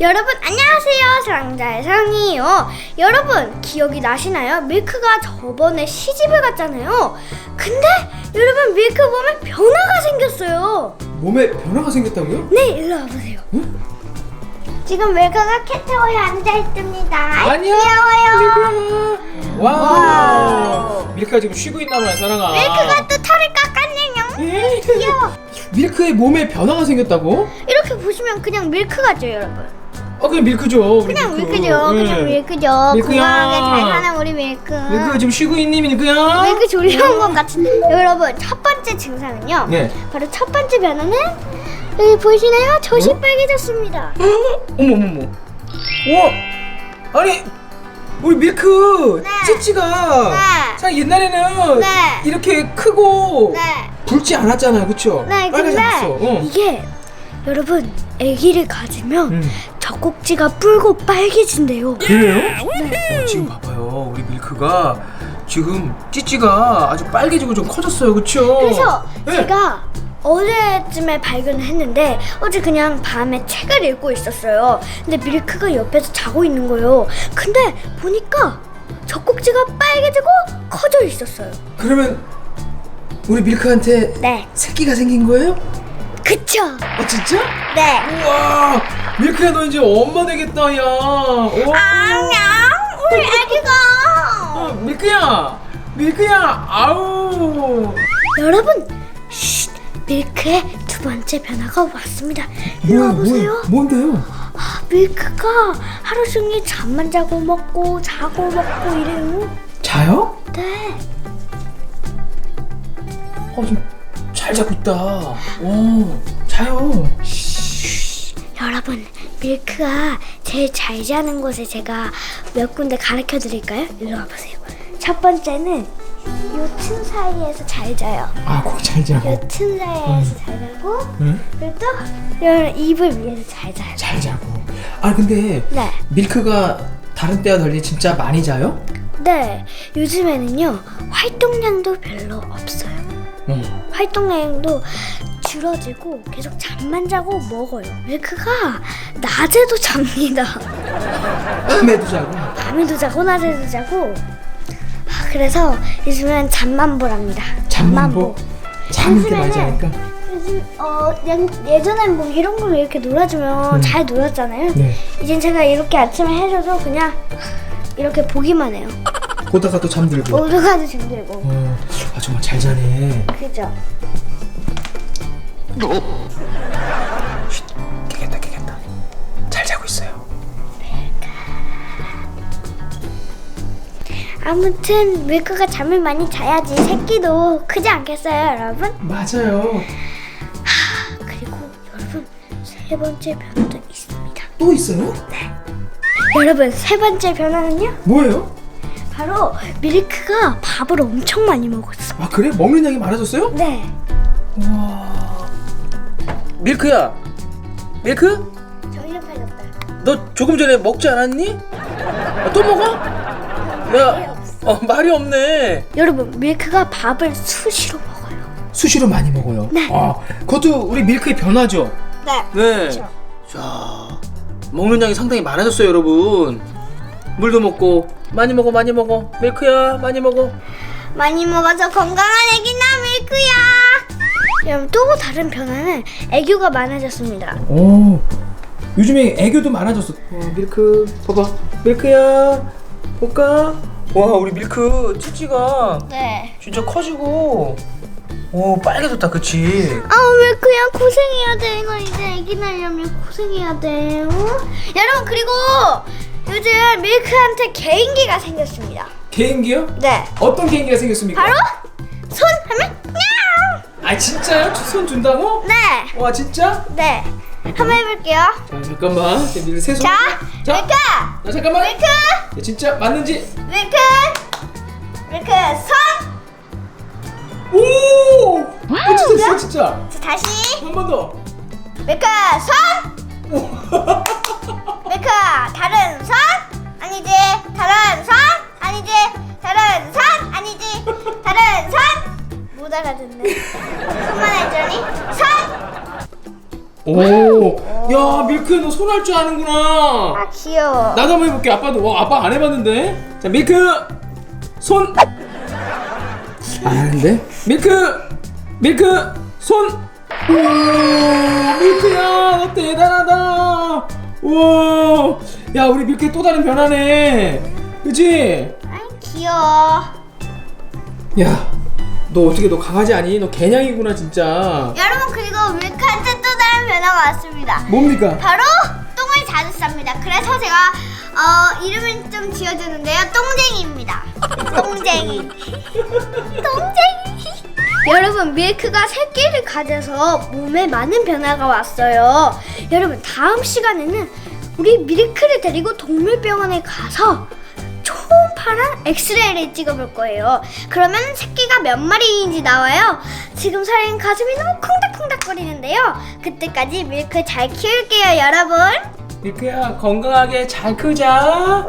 여러분 안녕하세요 사랑자의 사랑이에요 여러분 기억이 나시나요? 밀크가 저번에 시집을 갔잖아요 근데 여러분 밀크 보면 변화가 생겼어요 몸에 변화가 생겼다고요? 네 일로 와보세요 지금 밀크가 캣타워에 앉아있습니다 아니야. 귀여워요 와. 밀크가 지금 쉬고 있나 봐요, 사랑아. 밀크가 또 털을 깎 았네요 귀여워 밀크의 몸에 변화가 생겼다고? 이렇게 보시면 그냥 밀크 같죠 여러분 어, 그냥 밀크죠. 우리 그냥 밀크. 밀크죠 네. 그냥 밀크죠 밀크야. 건강하게 잘 사는 우리 밀크 밀크가 지금 쉬고 있니, 밀크야? 왜 이렇게 졸려온 것 같은데 여러분 첫 번째 증상은요 네. 바로 첫 번째 변화는 여기 보이시나요? 젖이 빨개졌습니다 어머, 어머, 어머. 우와. 아니, 우리 밀크 네. 찌찌가 네. 참 옛날에는 네. 이렇게 크고 네, 붉지 않았잖아요, 그쵸? 네 근데. 어. 이게 여러분 아기를 가지면 음. 젖꼭지가 뿔고 빨개진대요 그래요? 네. 어, 지금 봐봐요 우리 밀크가 지금 찌찌가 아주 빨개지고 좀 커졌어요 그쵸? 그래서 네. 제가 어제쯤에 발견을 했는데 어제 그냥 밤에 책을 읽고 있었어요 근데 밀크가 옆에서 자고 있는 거예요 근데 보니까 젖꼭지가 빨개지고 커져 있었어요 그러면 우리 밀크한테 네. 새끼가 생긴 거예요? 그쵸. 아 진짜? 네. 우와! 밀크야 너 이제 엄마 되겠다 야. 오. 안녕 우리 애기가. 어, 밀크야. 밀크야. 아우. 여러분 쉿. 밀크의 두 번째 변화가 왔습니다. 이리 와보세요. 뭔데요? 아, 밀크가 하루 종일 잠만 자고 먹고 자고 먹고 이래요. 자요? 네 어 좀잘 자고 있다. 오 자요. 여러분 밀크가 제일 잘 자는 곳에 제가 몇 군데 가르쳐 드릴까요? 일로 와보세요. 첫 번째는 요층 사이에서 잘 자요. 아 거기 잘 자고. 요층 사이에서 잘 자고 응? 그리고 또요 이불 위에서 잘 자요. 잘 자고. 아 근데 네. 밀크가 다른 때와 달리 진짜 많이 자요? 네. 요즘에는요 활동량도 별로 없어요 응. 활동량도 줄어들고 계속 잠만 자고 먹어요. 밀크가 낮에도 잡니다. 밤에도 자고? 밤에도 자고 낮에도 자고. 아, 그래서 요즘엔 잠만 보랍니다. 잠만 보? 잠을 이렇게 많이 요즘에는- 자니까? 요즘 어 예- 예전엔 뭐 이런 걸로 이렇게 놀아주면 음. 잘 놀았잖아요. 네. 이젠 제가 이렇게 아침에 해줘도 그냥 이렇게 보기만 해요 보다가 또 잠들고. 모두가도 잠들고. 어, 아 정말 잘 자네. 그죠? 깨겠다 깨겠다. 잘 자고 있어요. 아무튼 밀크가 잠을 많이 자야지 새끼도 크지 않겠어요 여러분? 맞아요. 그리고 여러분 세 번째 변화도 있습니다. 또 있어요? 여러분 세 번째 변화는요? 뭐예요? 바로 밀크가 밥을 엄청 많이 먹었어 아 그래? 먹는 양이 많아졌어요? 네 우와 밀크야 밀크? 정신 팔렸다 너 조금 전에 먹지 않았니? 아, 또 먹어? 야, 어, 말이 없네 여러분 밀크가 밥을 수시로 먹어요 수시로 많이 먹어요 네. 아, 그것도 우리 밀크의 변화죠 네 네. 자, 먹는 양이 상당히 많아졌어요, 여러분. 물도 먹고 많이 먹어, 많이 먹어. 밀크야, 많이 먹어. 많이 먹어서 건강한 애기나 밀크야 여러분 또 다른 변화는 애교가 많아졌습니다 오, 요즘에 애교도 많아졌어. 어, 밀크, 봐봐, 밀크야, 볼까? 와, 우리 밀크 찌찌가 네 진짜 커지고, 오, 빨개졌다, 그치? 아 밀크야 고생해야 돼 이거 이제 애기 낳으려면 고생해야 돼 어? 여러분 그리고 요즘 밀크한테 개인기가 생겼습니다 개인기요? 네 어떤 개인기가 생겼습니까? 바로 손 하면 냥! 아, 진짜요? 손 준다고? 네, 와, 진짜? 네. 한번 해볼게요. 자, 잠깐만. 자, 밀크 세 손. 자, 자, 밀크, 자, 잠깐만. 밀크, 야, 진짜 맞는지. 밀크, 밀크 손. 오! 어, 진짜, 진짜, 진짜. 자, 다시 한 번 더. 밀크 손. 밀크 다른 손 아니지 다른 손 아니지 다른 손 아니지 다른 손못 알아듣네. 손만 해주니 손. 오, 야 밀크 너손 할 줄 아는구나. 아 귀여워. 나도 한번 해볼게. 아빠도 와 아빠 안 해봤는데. 자 밀크 손. 아는데 밀크 밀크 손. 오밀 우와 야 우리 밀크 또 다른 변화네. 그치? 아 귀여워. 야 너 어떻게 너 강아지 아니? 너 개냥이구나 진짜. 여러분 그리고 밀크한테 또 다른 변화가 왔습니다. 뭡니까? 바로 똥을 자주 쌉니다. 그래서 제가 어, 이름을 좀 지어주는데요. 똥쟁이입니다. 똥쟁이. 여러분 밀크가 새끼를 가져서 몸에 많은 변화가 왔어요. 여러분 다음 시간에는 우리 밀크를 데리고 동물병원에 가서 초음파랑 엑스레이를 찍어볼 거예요. 그러면 새끼가 몇 마리인지 나와요. 지금 살인 가슴이 너무 콩닥콩닥거리는데요. 그때까지 밀크 잘 키울게요, 여러분. 밀크야 건강하게 잘 크자. 냥.